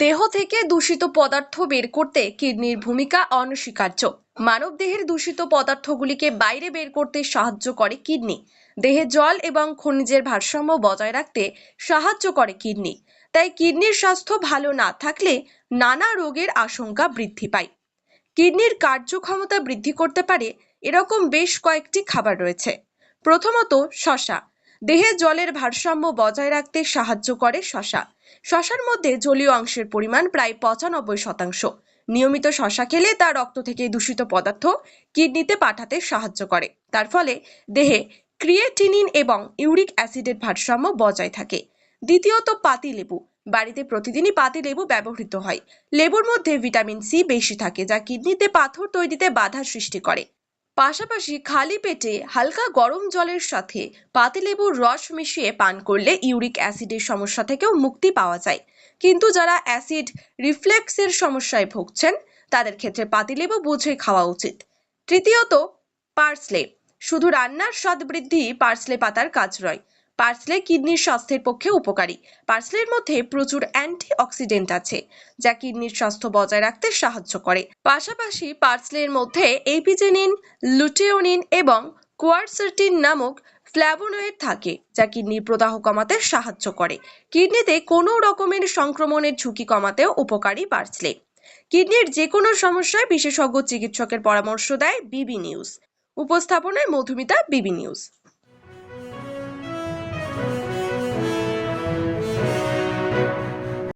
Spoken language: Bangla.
দেহ থেকে দূষিত পদার্থ বের করতে কিডনির ভূমিকা অনস্বীকার্য। মানব দেহের দূষিত পদার্থগুলিকে বাইরে বের করতে সাহায্য করে কিডনি। দেহে জল এবং খনিজের ভারসাম্য বজায় রাখতে সাহায্য করে কিডনি। তাই কিডনির স্বাস্থ্য ভালো না থাকলে নানা রোগের আশঙ্কা বৃদ্ধি পায়। কিডনির কার্যক্ষমতা বৃদ্ধি করতে পারে এরকম বেশ কয়েকটি খাবার রয়েছে। প্রথমত শশা। দেহে জলের ভারসাম্য বজায় রাখতে সাহায্য করে শশা। শশার মধ্যে জলীয় অংশের পরিমাণ প্রায় পঁচানব্বই শতাংশ। নিয়মিত শশা খেলে তা রক্ত থেকে দূষিত পদার্থ কিডনিতে পাঠাতে সাহায্য করে। তার ফলে দেহে ক্রিয়েটিনিন এবং ইউরিক অ্যাসিডের ভারসাম্য বজায় থাকে। দ্বিতীয়ত পাতিলেবু বাড়িতে প্রতিদিনই পাতিলেবু ব্যবহৃত হয়। লেবুর মধ্যে ভিটামিন সি বেশি থাকে, যা কিডনিতে পাথর তৈরিতে বাধা সৃষ্টি করে। পাশাপাশি খালি পেটে হালকা গরম জলের সাথে পাতিলেবুর রস মিশিয়ে পান করলে ইউরিক অ্যাসিডের সমস্যা থেকেও মুক্তি পাওয়া যায়। কিন্তু যারা অ্যাসিড রিফ্লেক্সের সমস্যায় ভুগছেন, তাদের ক্ষেত্রে পাতিলেবু বুঝে খাওয়া উচিত। তৃতীয়ত, পার্সলে। শুধু রান্নার স্বাদ বৃদ্ধি পার্সলে পাতার কাজ নয় পার্সলে কিডনির স্বাস্থ্যের পক্ষে উপকারী। পার্সলের মধ্যে প্রচুর অ্যান্টিঅক্সিডেন্ট আছে, যা কিডনির স্বাস্থ্য বজায় রাখতে সাহায্য করে। পাশাপাশি পার্সলের মধ্যে এপিজেনিন, লুটেওনিন এবং কোয়ারসার্টিন নামক ফ্ল্যাভোনয়েড থাকে, যা কিডনির প্রদাহ কমাতে সাহায্য করে। কিডনিতে কোনো রকমের সংক্রমণের ঝুঁকি কমাতেও উপকারী পার্সলে। কিডনির যে কোনো সমস্যায় বিশেষজ্ঞ চিকিৎসকের পরামর্শ দেয় বিবি নিউজ। উপস্থাপনায় মধুমিতা, বিবি নিউজ।